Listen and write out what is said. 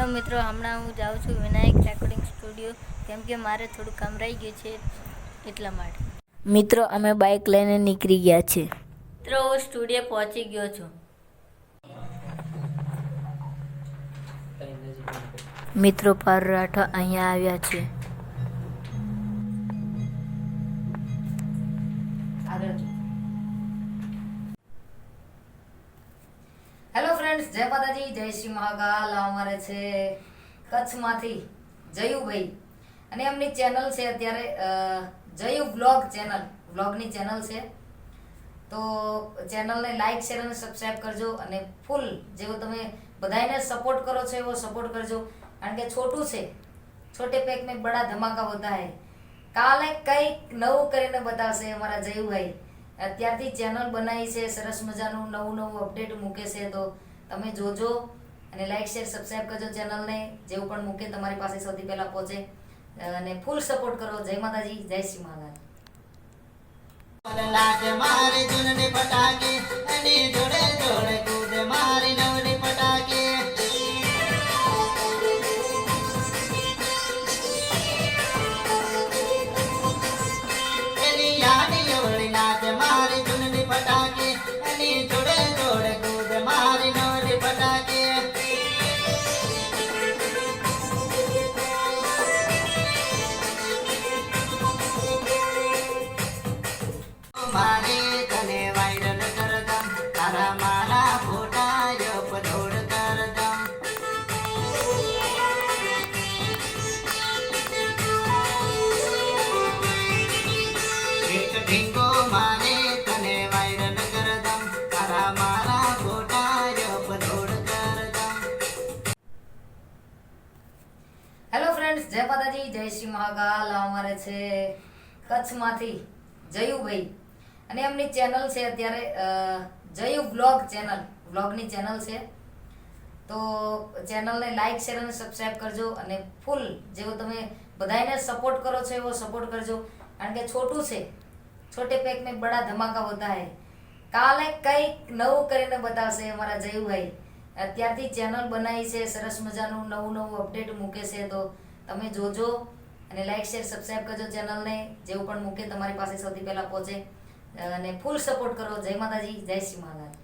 Hello મિત્રો હમણાં હું જાઉં છું વિનાયક રેકોર્ડિંગ સ્ટુડિયો કેમ કે મારે થોડું કામ રહી ગયું છે એટલા માટે. મિત્રો અમે બાઇક લઈને નીકળી ગયા છે. મિત્રો હું સ્ટુડિયો પહોંચી ગયો છું. મિત્રો પરરાઠો અહીંયા આવ્યા છે. ફ્રેન્ડ્સ જય માતાજી, જય શ્રી મહાકાલ. અમારે છે કચ્છમાંથી જયુભાઈ. અને એમની ચેનલ છે અત્યારે જયુ બ્લોગ ચેનલ બ્લોગની ચેનલ છે. તો ચેનલને લાઈક શેર અને સબસ્ક્રાઇબ કરજો અને ફૂલ જેવો તમે બધાને સપોર્ટ કરો છો એવો સપોર્ટ કરજો. કારણ કે છોટું છે. છોટે પેક મેં બડા ધમાકા હોતા હે કાલે કંઈક નવું કરીને બતાવશે અમારા જયુભાઈ. અત્યારથી ચેનલ બનાવી છે, સરસ મજાનું નવું નવું અપડેટ મૂકે છે તો તમે જોજો અને લાઈક શેર સબસ્ક્રાઇબ કરજો ચેનલને જેવું પણ મૂકે તમારી પાસે સૌથી પહેલા પહોંચે. અને ફૂલ સપોર્ટ કરો. જય માતાજી, જય શ્રી મહારાજ. જય માતાજી જય શ્રી મહાકાલ. અમારે છે કચ્છમાંથી જયુભાઈ. અને એમની ચેનલ છે અત્યારે જયુ વ્લોગ ચેનલ. વ્લોગની ચેનલ છે. તો ચેનલને લાઈક, શેર અને સબસ્ક્રાઈબ કરજો અને ફૂલ જેવો તમે બધાને સપોર્ટ કરો છો એવો સપોર્ટ કરજો. કારણ કે છોટું છે. છોટે પેક મેં બડા ધમાકા હોતા હે કાલે કંઈક નવું કરીને બતાવશે અમારા જયુભાઈ. અત્યારથી ચેનલ બનાવી છે, સરસ મજાનું નવું નવું અપડેટ મૂકે છે. તો તમે જોજો અને લાઈક, શેર સબસ્ક્રાઈબ કરજો ચેનલને. જેવું પણ મૂકે તમારી પાસે સૌથી પહેલાં પહોંચે. અને ફૂલ સપોર્ટ કરો. જય માતાજી જય શ્રી મહારાજ.